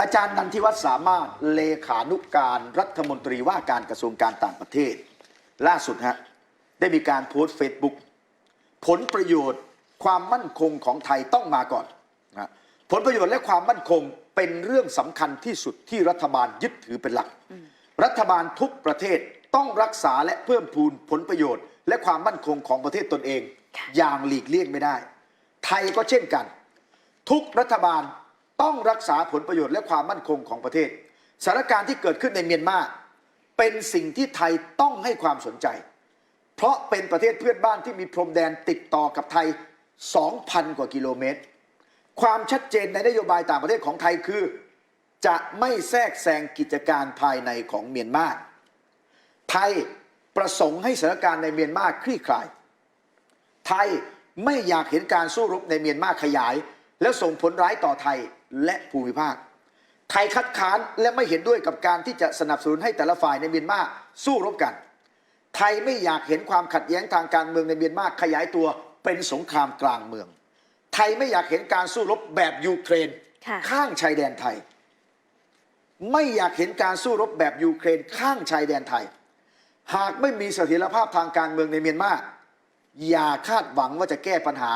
อาจารย์นันทิวัฒน์สามารถเลขานุการรัฐมนตรีว่าการกระทรวงการต่างประเทศ ล่าสุดฮะได้มีการโพสต์เฟซบุ๊กผลประโยชน์ความมั่นคงของไทยต้องมาก่อนนะผลประโยชน์และความมั่นคงเป็นเรื่องสำคัญที่สุดที่รัฐบาลยึดถือเป็นหลัก รัฐบาลทุกประเทศต้องรักษาและเพิ่มพูนผลประโยชน์ และความมั่นคงของประเทศตนเอง อย่างหลีกเลี่ยงไม่ได้ ไทยก็เช่นกัน ทุกรัฐบาล ต้องรักษาผลประโยชน์และความมั่นคงของประเทศสถานการณ์ที่เกิดขึ้นในเมียนมาเป็นสิ่งที่ไทยต้องให้ความสนใจ เพราะเป็นประเทศเพื่อนบ้านที่มีพรมแดนติดต่อกับไทย 2,000 กว่ากิโลเมตร ความชัดเจนในนโยบายต่างประเทศของไทยคือ จะไม่แทรกแซงกิจการภายในของเมียนมาไทยประสงค์ให้สถานการณ์ในเมียนมาคลี่คลาย ไทยไม่อยากเห็นการสู้รบในเมียนมาขยาย และส่งผลร้ายต่อไทยและภูมิภาค ไทยคัดค้านและไม่เห็นด้วยกับการที่จะสนับสนุนให้แต่ละฝ่ายในเมียนมาสู้รบกัน ไทยไม่อยากเห็นความขัดแย้งทางการเมืองในเมียนมาขยายตัวเป็นสงครามกลางเมือง ไทยไม่อยากเห็นการสู้รบแบบยูเครนค่ะข้างชายแดนไทย ไม่อยากเห็นการสู้รบแบบยูเครนข้างชายแดนไทย หากไม่มีเสถียรภาพทางการเมืองในเมียนมาอย่าคาดหวังว่าจะแก้ปัญหา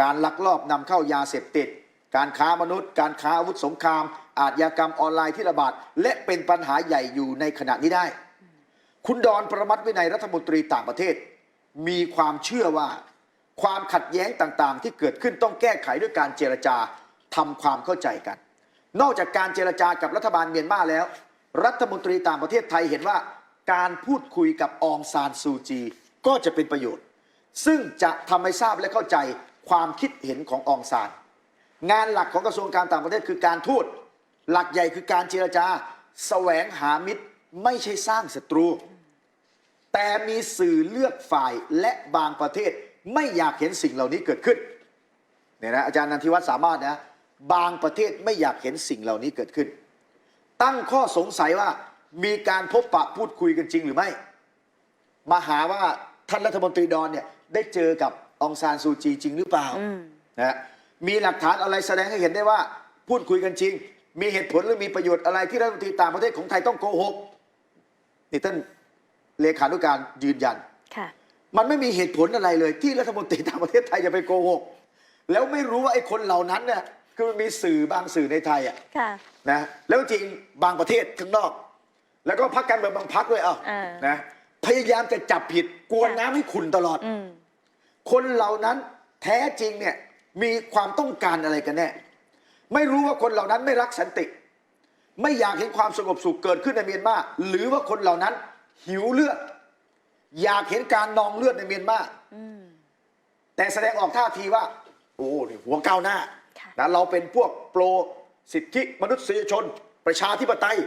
การลักลอบนำเข้ายาเสพติด การค้ามนุษย์ การค้าอาวุธสงคราม อาชญากรรมออนไลน์ที่ระบาด และเป็นปัญหาใหญ่อยู่ในขณะนี้ได้ คุณดอนประมัติวินัยรัฐมนตรีต่างประเทศ มีความเชื่อว่า ความขัดแย้งต่างๆ ที่เกิดขึ้นต้องแก้ไขด้วยการเจรจาทำความเข้าใจกัน นอกจากการเจรจากับรัฐบาลเมียนมาแล้ว รัฐมนตรีต่างประเทศไทยเห็นว่า การพูดคุยกับอองซานซูจี ก็จะเป็นประโยชน์ ซึ่งจะทำให้ทราบและเข้าใจ ความคิดเห็นขององซาน งานหลักของกระทรวงการต่างประเทศคือการทูตหลักใหญ่คือการเจรจาแสวงหามิตรไม่ใช่สร้างศัตรู แต่มีสื่อเลือกฝ่ายและบางประเทศไม่อยากเห็นสิ่งเหล่านี้เกิดขึ้นเนี่ยนะอาจารย์นันทิวัฒน์สามารถนะบางประเทศไม่อยากเห็นสิ่งเหล่านี้เกิดขึ้น ตั้งข้อสงสัยว่ามีการพบปะพูดคุยกันจริงหรือไม่ มาหาว่าท่านรัฐมนตรีดอนเนี่ยได้เจอกับ องซานซูจีจริงหรือเปล่าอืมนะฮะมีหลักฐานอะไรแสดงให้เห็นได้ว่า พูดคุยกันจริง มีเหตุผลหรือมีประโยชน์อะไรที่รัฐมนตรีต่างประเทศของไทยต้องโกหกนี่ท่านเลขานุการยืนยันค่ะมันไม่มีเหตุผลอะไรเลย ที่รัฐมนตรีต่างประเทศไทยจะไปโกหกแล้วไม่รู้ว่าไอ้คนเหล่านั้นเนี่ยคือมันมีสื่อบางสื่อในไทยอะค่ะนะแล้วจริงบางประเทศข้างนอก แล้วก็พักการเมืองบางพักด้วยเอ้าเออนะพยายามจะจับผิดกวนน้ำให้ขุนตลอดอืม คนเหล่านั้นแท้จริงเนี่ยมีความต้องการอะไรกันแน่ ไม่รู้ว่าคนเหล่านั้นไม่รักสันติ ไม่อยากเห็นความสงบสุขเกิดขึ้นในเมียนมาหรือว่าคนเหล่านั้นหิวเลือด อยากเห็นการนองเลือดในเมียนมาอืมแต่แสดงออกท่าทีว่า โอ้นี่หัวก้าวหน้าค่ะนะเราเป็นพวกโปรสิทธิมนุษยชน ประชาธิปไตย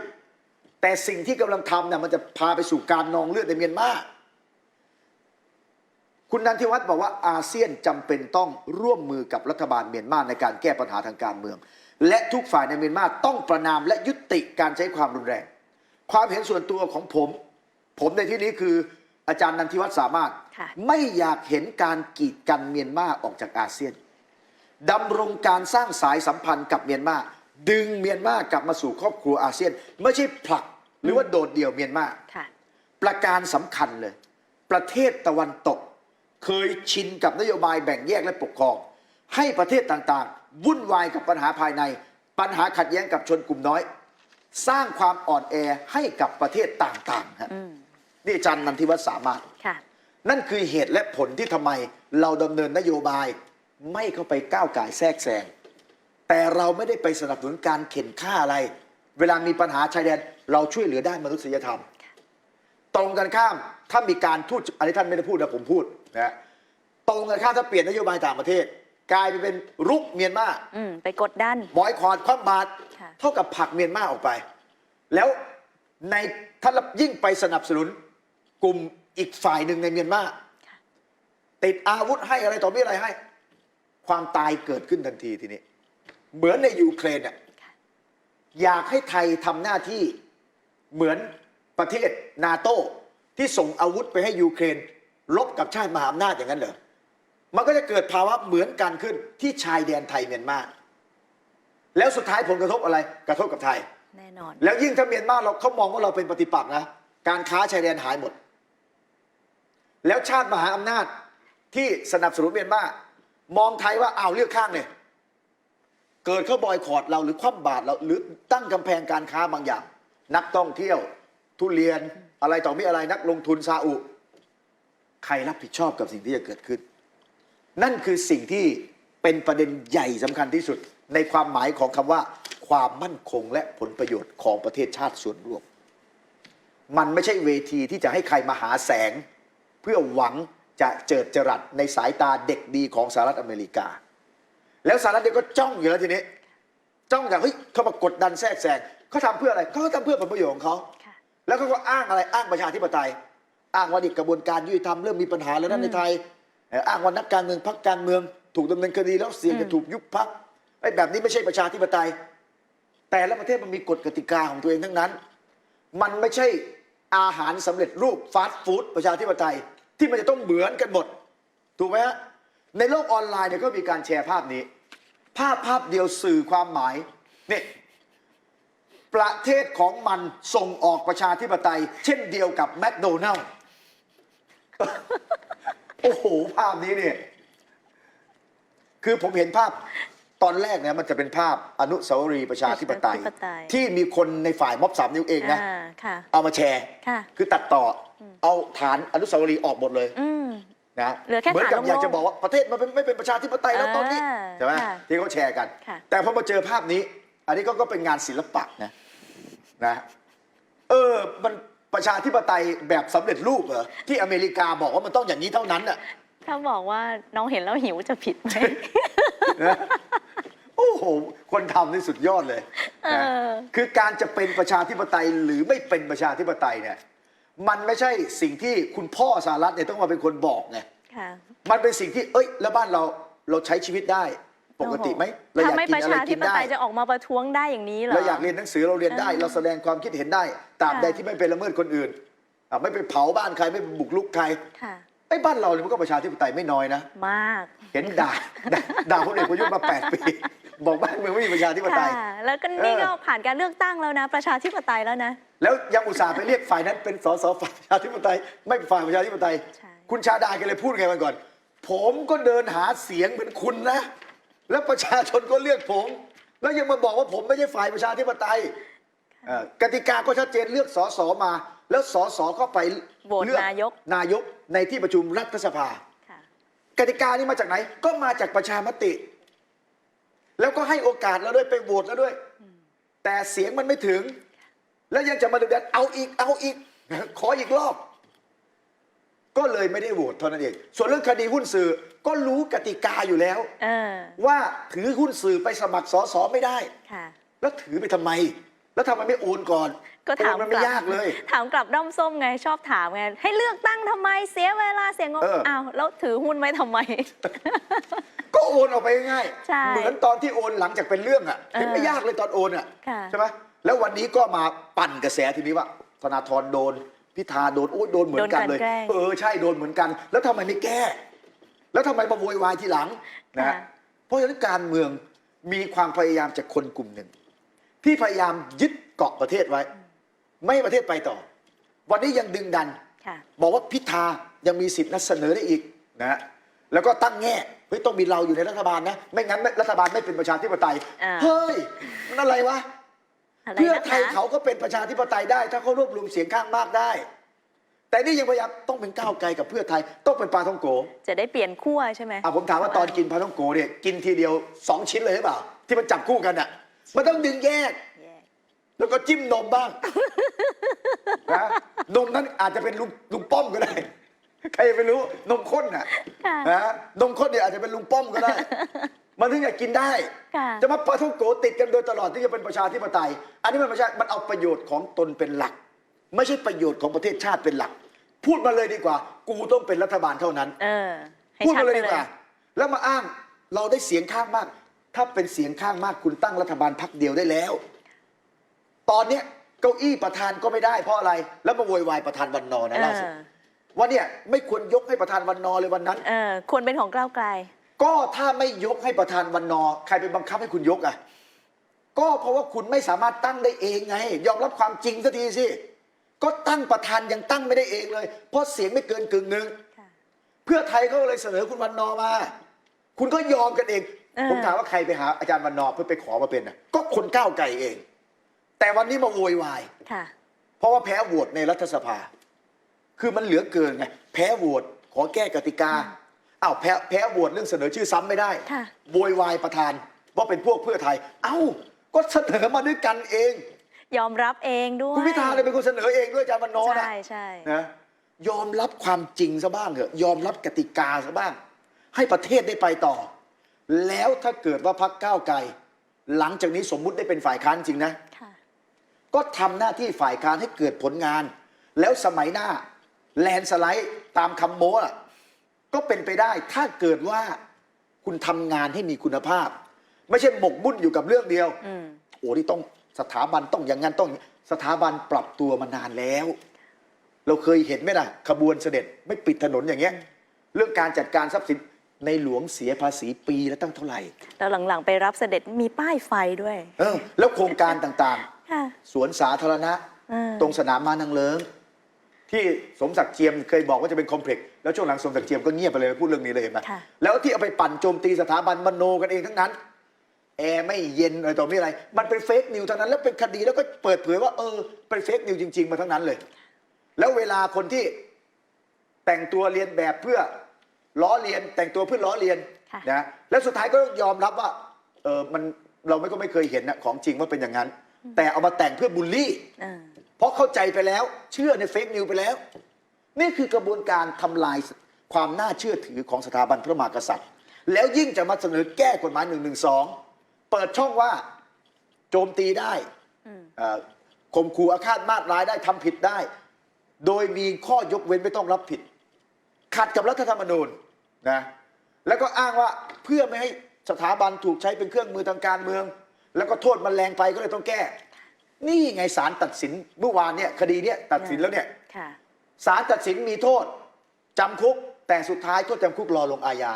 แต่สิ่งที่กำลังทำเนี่ยมันจะพาไปสู่การนองเลือดในเมียนมา คุณนันทิวัฒน์บอกว่าอาเซียนจำเป็นต้องร่วมมือกับรัฐบาลเมียนมาในการแก้ปัญหาทางการเมือง และทุกฝ่ายในเมียนมาต้องประนามและยุติการใช้ความรุนแรง ความเห็นส่วนตัวของผม ผมในที่นี้คืออาจารย์นันทิวัฒน์สามารถค่ะไม่อยากเห็นการกีดกันเมียนมาออกจากอาเซียนดำรงการสร้างสายสัมพันธ์กับเมียนมาดึงเมียนมากลับมาสู่ครอบครัวอาเซียน ไม่ใช่ผลักหรือว่าโดดเดี่ยวเมียนมาค่ะประการสำคัญเลย ประเทศตะวันตก เคยชินกับนโยบายแบ่งแยกและปกครอง ให้ประเทศต่างๆ วุ่นวายกับปัญหาภายใน ปัญหาขัดแย้งกับชนกลุ่มน้อย สร้างความอ่อนแอให้กับประเทศต่างๆฮะอืมนี่อาจันนันทิวัฒน์สามารถค่ะนั่นคือเหตุและผลที่ทำไมเราดำเนินนโยบายไม่เข้าไปก้าวไก่ายแทรกแซงแต่เราไม่ได้ไปสนับสนุนการเข็นฆ่าอะไร เวลามีปัญหาชายแดน เราช่วยเหลือด้านมนุษยธรรม ตรงกันข้ามถ้ามีการทูตอันนี้ท่านไม่ได้พูดนะผมพูด นะฮะตรงกันข้ามถ้าเปลี่ยนนโยบายต่างประเทศ กลายไปเป็นรุกเมียนมาอืมไปกดดัน บอยคอรดความบาดค่ะ เท่ากับผลักเมียนมาออกไป แล้วในถ้ายิ่งไปสนับสนุนกลุ่มอีกฝ่ายหนึ่งในเมียนมาติดอาวุธให้อะไรต่อมีอะไรให้ ความตายเกิดขึ้นทันทีทีนี้ เหมือนในยูเครนเนี่ยอยากให้ไทยทำหน้าที่เหมือนประเทศนาโต้ที่ส่งอาวุธไปให้ยูเครน รบกับชาติมหาอำนาจอย่างนั้นเหรอ มันก็จะเกิดภาวะเหมือนกันขึ้นที่ชายแดนไทยเมียนมาแล้วสุดท้ายผลกระทบอะไรกระทบกับไทย แน่นอน แล้วยิ่งถ้าเมียนมาเราเขามองว่าเราเป็นปฏิปักษ์นะการค้าชายแดนหายหมด แล้วชาติมหาอำนาจที่สนับสนุนเมียนมามองไทยว่าอ้าวเลือกข้างเนี่ยเกิดเขาบอยคอรดเราหรือคว่ำบาตรเราหรือตั้งกำแพงการค้าบางอย่าง นักท่องเที่ยว ทุเรียนอะไรต่อมีอะไรนักลงทุนซาอุ ใครรับผิดชอบกับสิ่งที่จะเกิดขึ้น นั่นคือสิ่งที่เป็นประเด็นใหญ่สำคัญที่สุด ในความหมายของคำว่า ความมั่นคงและผลประโยชน์ของประเทศชาติส่วนรวม มันไม่ใช่เวทีที่จะให้ใครมาหาแสง เพื่อหวังจะเจิดจรัสในสายตาเด็กดีของสหรัฐอเมริกา แล้วสหรัฐเนี่ยก็จ้องอยู่แล้วทีนี้ จ้องอย่างเฮ้ยเขามากดดันแทรกแซงเขาทำเพื่ออะไรเขาก็ทำเพื่อผลประโยชน์ของเขาค่ะแล้วเขาก็อ้างอะไรอ้างประชาธิปไตย อ้างว่านี่กระบวนการยุติธรรมเริ่มมีปัญหาแล้วนั่นในไทยเอ่ออ้างว่านักการเมืองพักการเมือง ถูกดำเนินคดีแล้วเสี่ยงจะถูกยุบพักไอ้แบบนี้ไม่ใช่ประชาธิปไตย แต่ละประเทศมันมีกฎกติกาของตัวเองทั้งนั้น มันไม่ใช่อาหารสำเร็จรูปฟาสต์ฟู้ดประชาธิปไตย ที่มันจะต้องเหมือนกันหมด ถูกไหมฮะ ในโลกออนไลน์เนี่ยก็มีการแชร์ภาพนี้ ภาพภาพเดียวสื่อความหมายนี่ประเทศของมันส่งออกประชาธิปไตย เช่นเดียวกับแมคโดนัลล์ โอ้โหภาพนี้เนี่ยคือผมเห็นภาพตอนแรกเนี่ยมันจะเป็นภาพอนุสาวรีย์ประชาธิปไตย ประชาธิปไตย ที่มีคนในฝ่ายม็อบสามนิ้วเองนะอ่าค่ะ เอามาแชร์ ค่ะ คือตัดต่ออเอาฐานอนุสาวรีย์ออกหมดเลยอืม นะเหลือแค่มือนกับฐานอยากจะโล่งๆบอกว่าประเทศมันเป็นไม่เป็นประชาธิปไตยแล้วตอนนี้อ่าใช่ไหมค่ะที่เขาแชร์กัน ค่ะ แต่พอมาเจอภาพนี้ อันนี้ก็ก็เป็นงานศิลปะนะนะเออมัน ประชาธิปไตยแบบสำเร็จรูปเหรอที่อเมริกาบอกว่ามันต้องอย่างนี้เท่านั้นน่ะ ถ้าบอกว่าน้องเห็นแล้วหิวจะผิดไหม นะโอ้โห คนทำนี่สุดยอดเลยนะเออคือการจะเป็นประชาธิปไตยหรือไม่เป็นประชาธิปไตยเนี่ย มันไม่ใช่สิ่งที่คุณพ่อสหรัฐเนี่ยต้องมาเป็นคนบอกไง ค่ะ มันเป็นสิ่งที่ เอ้ย แล้วบ้านเราเราใช้ชีวิตได้ ปกติไหมเราอยากถ้าไม่กิปนระอะไรชาธิกินปได้ ไตยจะออกมาประท้วงได้อย่างนี้เหรอ เราอยากเรียนหนังสือเราเรียนได้ เออเราแสดงความคิดเห็นได้ตราบค่ะ ใดที่ไม่เป็นละเมิดคนอื่นอะไม่ไปเผาบ้านใครไม่ไปบุกรุกใครค่ะ ไอ้บ้านเราเนี่ยมันก็ประชาธิปไตยไม่น้อยนะ มาก เห็นด่าด่าด่าพลเอกประยุทธ์มา 8 ปี บอกบ้านเมืองไม่มีประชาธิปไตยค่ะแล้วก็นี่เออ ก็ผ่านการเลือกตั้งแล้วนะ ประชาธิปไตยแล้วนะ แล้วยังอุตส่าห์ไปเรียกฝ่ายนั้นเป็นสสฝ่ายประชาธิปไตย ไม่เป็นฝ่ายประชาธิปไตย ใช่ คุณชาดาแกเลยพูดไงวันก่อน ผมก็เดินหาเสียงเหมือนคุณนะ แล้วประชาชนก็เลือกผม แล้วยังมาบอกว่าผมไม่ใช่ฝ่ายประชาธิปไตยเอ่อกติกาก็ชัดเจนเลือกสสมา แล้วสสก็ไปโหวตเลือกนายก นายกในที่ประชุมรัฐสภา ค่ะ กติกานี้มาจากไหน ก็มาจากประชามติ แล้วก็ให้โอกาสเราด้วยไปโหวตแล้วด้วย แต่เสียงมันไม่ถึง แล้วยังจะมาเดือดเอาอีกเอาอีก ขออีกรอบ ก็เลยไม่ได้โหวตเท่านั้นเอง ส่วนเรื่องคดีหุ้นสื่อก็รู้กติกาอยู่แล้ว เออว่าถือหุ้นสื่อไปสมัครสอสอไม่ได้ ค่ะ แล้วถือไปทำไม แล้วทำไมไม่โอนก่อนก็ถามโอนมันกไม่ลับยากเลย ถามกลับด้อมส้มไงชอบถามไงให้เลือกตั้งทำไมเสียเวลาเสียงบเออ อ้าวแล้วถือหุ้นไว้ทำไม ก็โอนออกไปง่ายๆใช่เหมือนตอนที่โอนหลังจากเป็นเรื่องอะเออเห็นไม่ยากเลยตอนโอนอะค่ะ ใช่ไหมแล้ววันนี้ก็มาปั่นกระแสทีนี้ว่าธนาธรโดน พิธาโดนโอ้ยโดนเหมือนกันเลย โดนกลั่นแกล้ง เออใช่โดนเหมือนกัน แล้วทำไมไม่แก้ แล้วทำไมมาโวยวายทีหลังนะค่ะฮะเพราะฉะนั้นการเมืองมีความพยายามจากคนกลุ่มหนึ่ง ที่พยายามยึดเกาะประเทศไว้ ไม่ให้ประเทศไปต่อ วันนี้ยังดึงดัน ค่ะ บอกว่าพิธายังมีสิทธิ์นัดเสนอได้อีกนะฮะแล้วก็ตั้งแง่เฮ้ยต้องมีเราอยู่ในรัฐบาลนะ ไม่งั้นไม่รัฐบาลไม่เป็นประชาธิปไตย อ่า เฮ้ยมันอะไรวะอะไร เพื่อนะไทยเขาก็เป็นประชาธิปไตยได้ ถ้าเขารวบรวมเสียงข้างมากได้ แต่นี่ยังพยายามต้องเป็นก้าวไกลกับเพื่อไทยต้องเป็นปลาท่องโก จะได้เปลี่ยนขั้วใช่ไหมอะผมถามว่าตอนกินปลาท่องโกเนี่ยกินทีเดียวสองชิ้นเลยหรือเปล่า ที่มันจับคู่กันอะมันต้องดึงแยกแยกแล้วก็จิ้มนมบ้างนะนมนั้นอาจจะเป็นลุงลุงป้อมก็ได้ ใครจะไปรู้นมข้นน่ะค่ะนะนมข้นเนี่ยอาจจะเป็นลุงป้อมก็ได้ มันถึงจะกินได้ ค่ะ จะมาปาท่องโกติดกันโดยตลอดที่จะเป็นประชาธิปไตย อันนี้มันไม่ใช่มันเอาประโยชน์ของตนเป็นหลัก ไม่ใช่ประโยชน์ของประเทศชาติเป็นหลัก พูดมาเลยดีกว่า กูต้องเป็นรัฐบาลเท่านั้น เออ ให้พูดชัดมาเลยไปดีเลกว่ายแล้วมาอ้างเราได้เสียงข้างมาก ถ้าเป็นเสียงข้างมากคุณตั้งรัฐบาลพักเดียวได้แล้ว ตอนเนี้ยเก้าอี้ประธานก็ไม่ได้เพราะอะไร แล้วมาโวยวายประธานวันนอร์นะล่าสุดเออ ว่าเนี่ยไม่ควรยกให้ประธานวันนอร์เลยวันนั้น เออควรเป็นของก้าวไกล ก็ถ้าไม่ยกให้ประธานวันนอร์ใครไปบังคับให้คุณยกอะก็เพราะว่าคุณไม่สามารถตั้งได้เองไง ยอมรับความจริงสักทีสิก็ตั้งประธานยังตั้งไม่ได้เองเลย เพราะเสียงไม่เกินกึ่งหนึ่งค่ะเพื่อไทยก็เลยเสนอคุณวันนอร์มา คุณก็ยอมกันเองเออผมถามว่าใครไปหาอาจารย์วันนอร์เพื่อไปขอมาเป็นนะก็คนก้าวไกลเอง แต่วันนี้มาโวยวายค่ะเพราะว่าแพ้โหวตในรัฐสภา คือมันเหลือเกินไงแพ้โหวตขอแก้กติกา อ้าวแพ้แพ้โหวตเรื่องเสนอชื่อซ้ำไม่ได้ค่ะ โวยวายประธานว่าเป็นพวกเพื่อไทย เอ้า ก็เสนอมาด้วยกันเอง ยอมรับเองด้วยคุณพิธาเลยเป็นคนเสนอเองด้วยอาจารย์วันนอร์นะ ใช่ใช่ นะยอมรับความจริงซะบ้างเถอะยอมรับกติกาซะบ้าง ให้ประเทศได้ไปต่อ แล้วถ้าเกิดว่าพักก้าวไกล หลังจากนี้สมมุติได้เป็นฝ่ายค้านจริงนะ ค่ะ ก็ทำหน้าที่ฝ่ายค้านให้เกิดผลงาน แล้วสมัยหน้า แลนด์สไลด์ตามคำโม้อะ ก็เป็นไปได้ถ้าเกิดว่าคุณทำงานให้มีคุณภาพ ไม่ใช่หมกมุ่นอยู่กับเรื่องเดียว อืม โอ้ที่ต้องสถาบันต้องอย่างนั้นต้องอย่างนี้สถาบันปรับตัวมานานแล้ว เราเคยเห็นไหมล่ะ ขบวนเสด็จไม่ปิดถนนอย่างเงี้ย เรื่องการจัดการทรัพย์สินในหลวงเสียภาษีปีละตั้งเท่าไหร่ แล้วหลังๆ ไปรับเสด็จมีป้ายไฟด้วยเออ แล้วโครงการต่างค่ะ ๆ สวนสาธารณะ เออตรงสนามม้านางเลิง ที่สมศักดิ์เจียมเคยบอกว่าจะเป็นคอมเพล็กซ์แล้วช่วงหลังสมศักดิ์เจียมก็เงียบไปเลยไม่พูดเรื่องนี้เลยเห็นไหมค่ะ แล้วที่เอาไปปั่นโจมตีสถาบันมโนกันเองทั้งนั้น แอร์ไม่เย็นอะไรต่อไม่อะไร มันเป็นเฟกนิวทั้งนั้นแล้วเป็นคดีแล้วก็เปิดเผยว่าเออเป็นเฟกนิวจริง ๆ มาทั้งนั้นเลย แล้วเวลาคนที่แต่งตัวเรียนแบบเพื่อล้อเลียน แต่งตัวเพื่อล้อเลียนค่ะ นะแล้วสุดท้ายก็ต้องยอมรับว่าเออมันเราไม่ก็ไม่เคยเห็นนะของจริงว่าเป็นอย่างนั้น แต่เอามาแต่งเพื่อบูลลี่ เออ เพราะเข้าใจไปแล้ว เชื่อในเฟกนิวไปแล้ว นี่คือกระบวนการทำลายความน่าเชื่อถือของสถาบันพระมหากษัตริย์ แล้วยิ่งจะมาเสนอแก้กฎหมาย1นึเปิดช่องว่าโจมตีได้อืมเอ่อข่มขู่อาฆาตมาตร้ายได้ทำผิดได้ โดยมีข้อยกเว้นไม่ต้องรับผิด ขัดกับรัฐธรรมนูญนะแล้วก็อ้างว่าเพื่อไม่ให้สถาบันถูกใช้เป็นเครื่องมือทางการเมือง แล้วก็โทษมันแรงไปก็เลยต้องแก้ นี่ไงศาลตัดสินเมื่อวานเนี่ยคดีเนี่ยตัดสินแล้วเนี่ยค่ะศาลตัดสินมีโทษจำคุก แต่สุดท้ายโทษจำคุกรอลงอาญา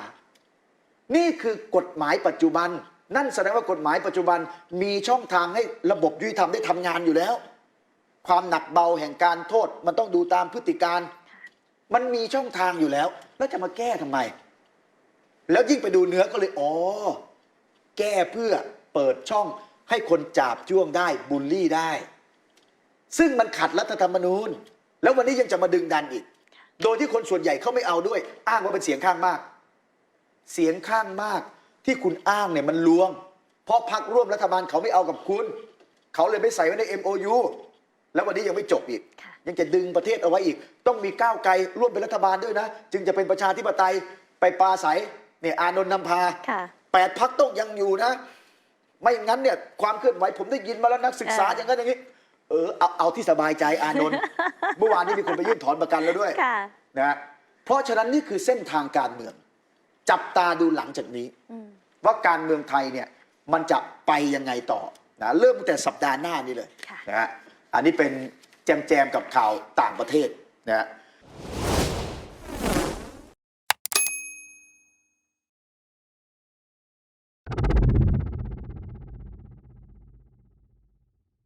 นี่คือกฎหมายปัจจุบัน นั่นแสดงว่ากฎหมายปัจจุบันมีช่องทางให้ระบบยุติธรรมได้ทำงานอยู่แล้ว ความหนักเบาแห่งการโทษมันต้องดูตามพฤติการ มันมีช่องทางอยู่แล้ว แล้วจะมาแก้ทำไม แล้วยิ่งไปดูเนื้อก็เลยอ๋อแก้เพื่อเปิดช่อง ให้คนจาบจ้วงได้บูลลี่ได้ ซึ่งมันขัดรัฐธรรมนูญ แล้ววันนี้ยังจะมาดึงดันอีก โดยที่คนส่วนใหญ่เขาไม่เอาด้วย อ้างว่าเป็นเสียงข้างมาก เสียงข้างมากที่คุณอ้างเนี่ยมันลวง เพราะพักร่วมรัฐบาลเขาไม่เอากับคุณ เขาเลยไม่ใส่ไว้ใน MOU แล้ววันนี้ยังไม่จบอีกค่ะยังจะดึงประเทศเอาไว้อีก ต้องมีก้าวไกลร่วมเป็นรัฐบาลด้วยนะ จึงจะเป็นประชาธิปไตยไปปราศัยเนี่ยอานนท์นำพาค่ะแปดพักต้องยังอยู่นะ ไม่งั้นเนี่ยความเคลื่อนไหวผมได้ยินมาแล้วนักศึกษาเออออย่างนั้นอย่างนี้ เออเอาเอาที่สบายใจอานนท์เมื่อวานนี้มีคนไปยื่นถอนประกันแล้วด้วยค่ะ นะฮะเพราะฉะนั้นนี่คือเส้นทางการเมือง จับตาดูหลังจากนี้ อืม ว่าการเมืองไทยเนี่ยมันจะไปยังไงต่อนะเริ่มตั้งแต่สัปดาห์หน้านี้เลยค่ะ นะฮะอันนี้เป็นแจมแจมๆกับข่าวต่างประเทศนะฮะ